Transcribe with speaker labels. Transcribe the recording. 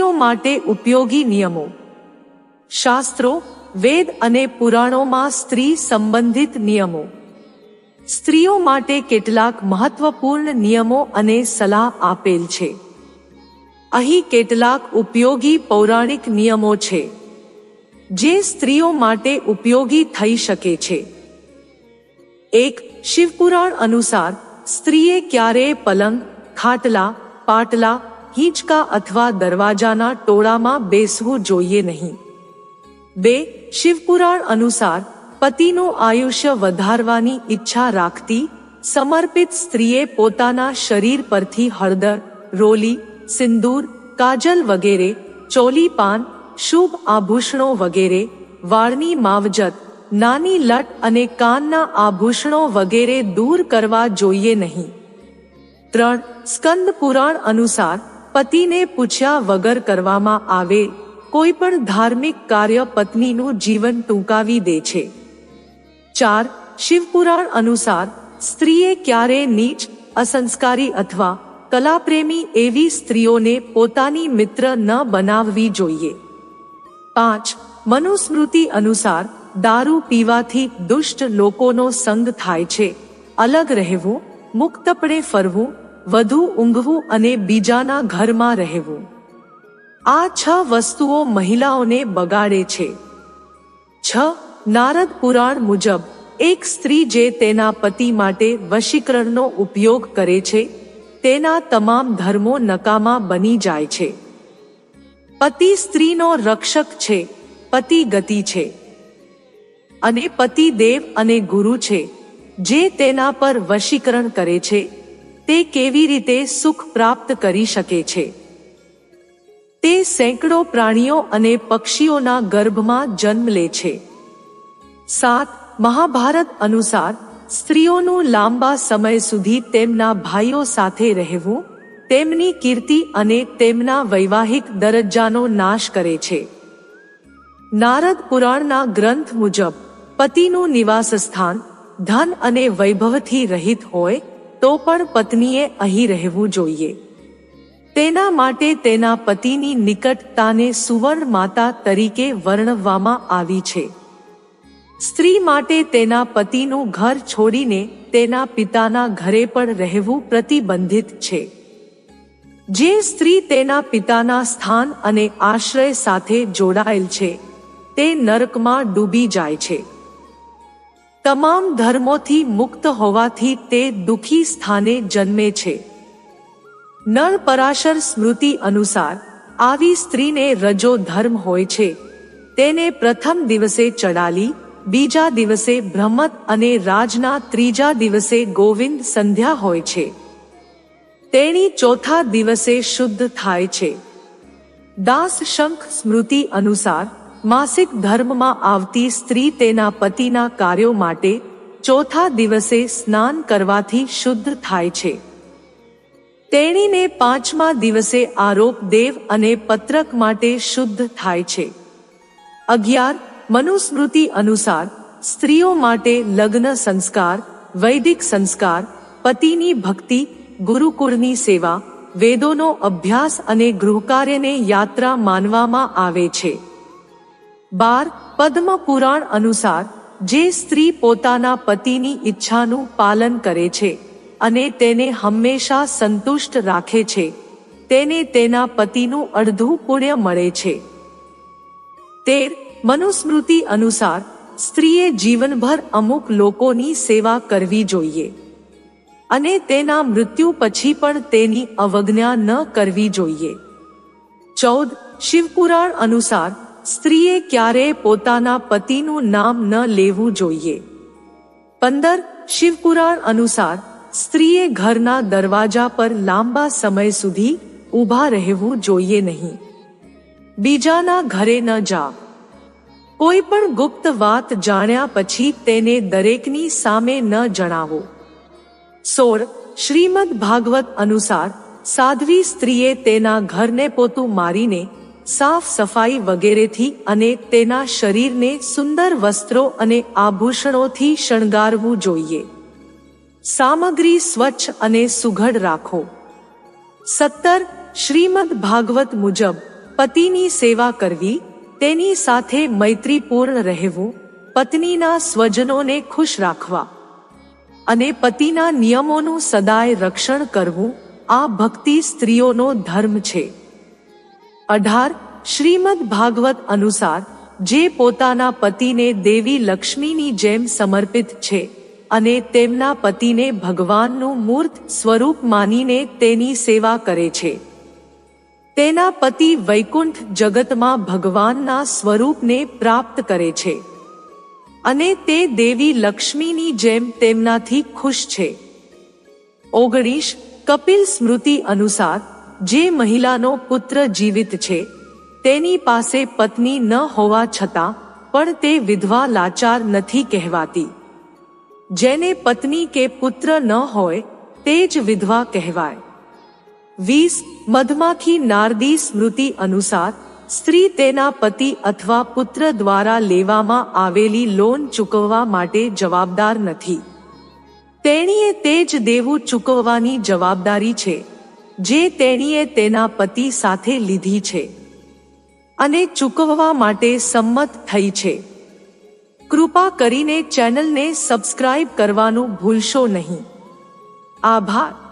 Speaker 1: સ્ત્રીઓ માટે ઉપયોગી નિયમો. શાસ્ત્રો, વેદ અને પુરાણોમાં સ્ત્રી સંબંધિત નિયમો. સ્ત્રીઓ માટે કેટલાક મહત્વપૂર્ણ નિયમો અને સલાહ આપેલ છે. અહીં કેટલાક ઉપયોગી પૌરાણિક નિયમો છે, જે સ્ત્રીઓ માટે ઉપયોગી થઈ શકે છે. એક, શિવપુરાણ અનુસાર સ્ત્રીએ ક્યારેય પલંગ, ખાટલા, પાટલા હિંચકા અથવા દરવાજાના ટોળામાં બેસવું જોઈએ નહીં. બે, શિવપુરાણ અનુસાર પતિનું આયુષ્ય વધારવાની ઈચ્છા રાખતી સમર્પિત સ્ત્રીએ પોતાના શરીર પરથી હળદર, રોલી, સિંદૂર, કાજલ વગેરે ચોલી પાન શુભ આભૂષણો વગેરે, વાળની માવજત, નાની લટ અને કાનના આભૂષણો વગેરે દૂર કરવા જોઈએ નહીં. ત્રણ સ્કંદ પુરાણ અનુસાર પતિને પૂછ્યા વગર કરવામાં આવે, કોઈ પણ ધાર્મિક કાર્ય પત્નીનું જીવન ટૂંકાવી દે છે. ચાર, શિવપુરાણ અનુસાર, સ્ત્રીએ ક્યારે નીચ, અસંસ્કારી અથવા કલાપ્રેમી એવી સ્ત્રીઓને પોતાની મિત્ર ન બનાવવી જોઈએ. પાંચ, મનુસ્મૃતિ અનુસાર, દારૂ પીવાથી દુષ્ટ લોકોનો સંગ થાય છે. અલગ રહેવું, મુક્તપણે ફરવું વધુ ઊંઘવું અને બીજાના ઘરમાં રહેવું. આ છ વસ્તુઓ મહિલાઓને બગાડે છે. છ નારદ પુરાણ મુજબ, એક સ્ત્રી જે તેના પતિ માટે વશીકરણનો ઉપયોગ કરે છે, તેના તમામ ધર્મો નકામા બની જાય છે. પતિ સ્ત્રીનો રક્ષક છે, પતિ ગતિ છે. અને પતિ દેવ અને ગુરુ છે, જે તેના પર વશીકરણ કરે છે તે કેવી રીતે સુખ પ્રાપ્ત કરી શકે છે? તે સેંકડો પ્રાણીઓ અને પક્ષીઓના ગર્ભમાં જન્મ લે છે. સાત, મહાભારત અનુસાર, સ્ત્રીઓનું લાંબા સમય સુધી તેમના ભાઈઓ સાથે રહેવું, તેમની કીર્તિ અને તેમના વૈવાહિક દરજ્જાનો નાશ કરે છે. નારદ પુરાણના ગ્રંથ મુજબ, પતિનું નિવાસ સ્થાન ધન અને વૈભવથી રહિત હોય તો પણ પત્નીએ અહીં રહેવું જોઈએ. તેના માટે તેના પતિની નિકટતાને સુવર્ણ માતા તરીકે વર્ણવવામાં આવી છે. સ્ત્રી માટે તેના પતિનું ઘર છોડીને તેના પિતાના ઘરે પણ રહેવું પ્રતિબંધિત છે. જે સ્ત્રી તેના પિતાના સ્થાન અને આશ્રય સાથે જોડાયેલ છે, તે નરકમાં ડૂબી જાય છે. તમામ ધર્મોથી મુક્ત હોવાથી તે દુઃખી સ્થાને જન્મે છે. નળ પરાશર સ્મૃતિ અનુસાર, આવી સ્ત્રીને રજો ધર્મ હોય છે. તેને પ્રથમ દિવસે ચડાલી, બીજા દિવસે બ્રહ્મત અને રાજના ત્રીજા દિવસે ગોવિંદ સંધ્યા હોય છે. તેણી ચોથા દિવસે શુદ્ધ થાય છે. દાસ શંખ સ્મૃતિ અનુસાર માસિક ધર્મમાં આવતી સ્ત્રી તેના પતિના કાર્યો માટે ચોથા દિવસે સ્નાન કરવાથી શુદ્ધ થાય છે. તેણીને પાંચમા દિવસે આરોપ દેવ અને પત્રક માટે શુદ્ધ થાય છે. અગિયાર, મનુસ્મૃતિ અનુસાર સ્ત્રીઓ માટે લગ્ન સંસ્કાર, વૈદિક સંસ્કાર, પતિની ભક્તિ, ગુરુકુળની સેવા, વેદોનો અભ્યાસ અને ગૃહકાર્યને યાત્રા માનવામાં આવે છે. બાર પદ્મ પુરાણ અનુસાર જે સ્ત્રી પોતાના પતિની ઈચ્છાનું પાલન કરે છે અને તેને હંમેશા સંતુષ્ટ રાખે છે, તેને તેના પતિનું અડધું પુણ્ય મળે છે. તેર મનુસ્મૃતિ અનુસાર સ્ત્રીએ જીવનભર અમુક લોકોની સેવા કરવી જોઈએ અને તેના મૃત્યુ પછી પણ તેની અવજ્ઞા ન કરવી જોઈએ. ચૌદ શિવપુરાણ અનુસાર સ્ત્રીએ ક્યારેય પોતાના પતિનું નામ ન લેવું જોઈએ. પંદર શિવપુરાણ અનુસાર સ્ત્રીએ ઘરના દરવાજા પર લાંબા સમય સુધી ઊભા રહેવું જોઈએ નહીં. બીજાના ઘરે ન જા કોઈ પણ ગુપ્ત વાત જાણ્યા પછી તેને દરેકની સામે ન જણાવો. સોળ શ્રીમદ ભાગવત અનુસાર સાધ્વી સ્ત્રીએ તેના ઘરને પોતું મારીને સાફ સફાઈ વગેરેથી અને તેના શરીરને સુંદર વસ્ત્રો અને આભૂષણોથી શણગારવું જોઈએ. સામગ્રી સ્વચ્છ અને સુઘડ રાખો. સત્તર, શ્રીમદ ભાગવત મુજબ, પતિની સેવા કરવી, તેની સાથે મૈત્રીપૂર્ણ રહેવું, પત્નીના સ્વજનોને ખુશ રાખવા. અને પતિના નિયમોનું સદાય રક્ષણ કરવું, આ ભક્તિ સ્ત્રીઓનો ધર્મ છે. અઢાર શ્રીમદ ભાગવત અનુસાર, જે પોતાના પતિને દેવી લક્ષ્મીની જેમ સમર્પિત છે અને તેમના પતિને ભગવાનનું મૂર્ત સ્વરૂપ માનીને તેની સેવા કરે છે. તેના પતિ વૈકુંઠ જગતમાં ભગવાનના સ્વરૂપને પ્રાપ્ત કરે છે અને તે દેવી લક્ષ્મીની જેમ તેમનાથી ખુશ છે. ઓગણીસ કપિલ સ્મૃતિ અનુસાર જે મહિલાનો પુત્ર જીવિત છે, તેની પાસે પત્ની ન હોવા છતાં પણ તે વિધવા લાચાર નથી કહેવાતી. જેને પત્ની કે પુત્ર ન હોય, તે જ વિધવા કહેવાય. વીસ, મધમાખી નારદી સ્મૃતિ અનુસાર, સ્ત્રી તેના પતિ અથવા પુત્ર દ્વારા લેવામાં આવેલી લોન ચૂકવવા માટે જવાબદાર નથી. તેણીએ તે જ દેવું ચૂકવવાની જવાબદારી છે. જે તેણીએ તેના પતિ સાથે લીધી છે અને ચૂકવવા માટે સંમત થઈ છે. કૃપા કરીને ચેનલને સબસ્ક્રાઇબ કરવાનું ભૂલશો નહીં. આભાર.